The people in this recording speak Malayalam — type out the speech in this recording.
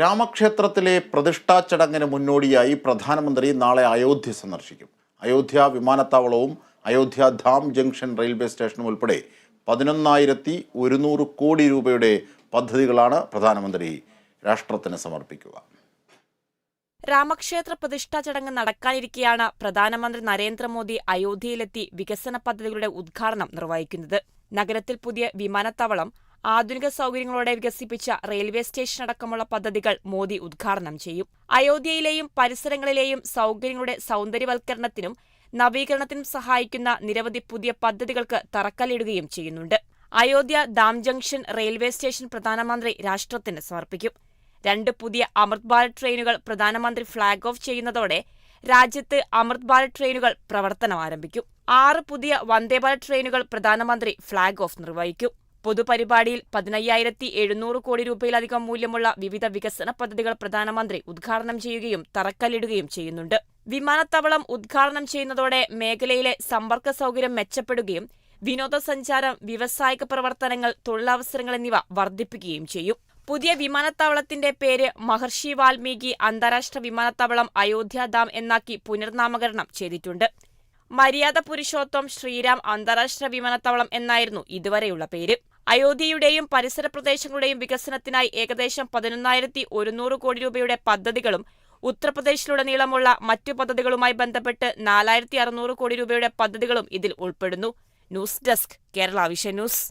രാമക്ഷേത്രത്തിലെ പ്രതിഷ്ഠാ ചടങ്ങിന് മുന്നോടിയായി പ്രധാനമന്ത്രി നാളെ അയോധ്യ സന്ദർശിക്കും. അയോധ്യ വിമാനത്താവളവും അയോധ്യ ധാം ജംഗ്ഷൻ റെയിൽവേ സ്റ്റേഷനും ഉൾപ്പെടെ പതിനൊന്നായിരത്തി ഒരുന്നൂറ് കോടി രൂപയുടെ പദ്ധതികളാണ് പ്രധാനമന്ത്രി രാഷ്ട്രത്തിന് സമർപ്പിക്കുക. രാമക്ഷേത്ര പ്രതിഷ്ഠാ ചടങ്ങ് നടക്കാനിരിക്കെയാണ് പ്രധാനമന്ത്രി നരേന്ദ്രമോദി അയോധ്യയിലെത്തി വികസന പദ്ധതികളുടെ ഉദ്ഘാടനം നിർവഹിക്കുന്നത്. നഗരത്തിൽ പുതിയ വിമാനത്താവളം ആധുനിക സൗകര്യങ്ങളോടെ വികസിപ്പിച്ച റെയിൽവേ സ്റ്റേഷൻ അടക്കമുള്ള പദ്ധതികൾ മോദി ഉദ്ഘാടനം ചെയ്യും. അയോധ്യയിലെയും പരിസരങ്ങളിലെയും സൗകര്യങ്ങളുടെ സൗന്ദര്യവൽക്കരണത്തിനും നവീകരണത്തിനും സഹായിക്കുന്ന നിരവധി പുതിയ പദ്ധതികൾക്ക് തറക്കല്ലിടുകയും ചെയ്യുന്നുണ്ട്. Ayodhya Dham junction railway station പ്രധാനമന്ത്രി രാഷ്ട്രത്തിന് സമർപ്പിക്കും. രണ്ട് പുതിയ അമൃത് ഭാരത് ട്രെയിനുകൾ പ്രധാനമന്ത്രി ഫ്ളാഗ് ഓഫ് ചെയ്യുന്നതോടെ രാജ്യത്ത് അമൃത് ഭാരത് ട്രെയിനുകൾ പ്രവർത്തനം ആരംഭിക്കും. ആറ് പുതിയ വന്ദേ ഭാരത് ട്രെയിനുകൾ പ്രധാനമന്ത്രി ഫ്ളാഗ് ഓഫ് നിർവഹിക്കും. പൊതുപരിപാടിയിൽ പതിനയ്യായിരത്തി എഴുന്നൂറ് കോടി രൂപയിലധികം മൂല്യമുള്ള വിവിധ വികസന പദ്ധതികൾ പ്രധാനമന്ത്രി ഉദ്ഘാടനം ചെയ്യുകയും തറക്കല്ലിടുകയും ചെയ്യുന്നുണ്ട്. വിമാനത്താവളം ഉദ്ഘാടനം ചെയ്യുന്നതോടെ മേഖലയിലെ സമ്പർക്ക സൗകര്യം മെച്ചപ്പെടുകയും വിനോദസഞ്ചാരം വ്യവസായിക പ്രവർത്തനങ്ങൾ തൊഴിലവസരങ്ങൾ എന്നിവ വർദ്ധിപ്പിക്കുകയും ചെയ്യും. പുതിയ വിമാനത്താവളത്തിന്റെ പേര് മഹർഷി വാൽമീകി അന്താരാഷ്ട്ര വിമാനത്താവളം അയോധ്യ ഡാം എന്നാക്കി പുനർനാമകരണം ചെയ്തിട്ടുണ്ട്. മര്യാദ പുരുഷോത്തം ശ്രീരാം അന്താരാഷ്ട്ര വിമാനത്താവളം എന്നായിരുന്നു ഇതുവരെയുള്ള പേര്. അയോധ്യയുടെയും പരിസര പ്രദേശങ്ങളുടെയും വികസനത്തിനായി ഏകദേശം പതിനൊന്നായിരത്തി ഒരുന്നൂറ് കോടി രൂപയുടെ പദ്ധതികളും ഉത്തർപ്രദേശിലുടനീളമുള്ള മറ്റു പദ്ധതികളുമായി ബന്ധപ്പെട്ട് നാലായിരത്തി അറുന്നൂറ് കോടി രൂപയുടെ പദ്ധതികളും ഇതിൽ ഉൾപ്പെടുന്നു. News desk Kerala vision news.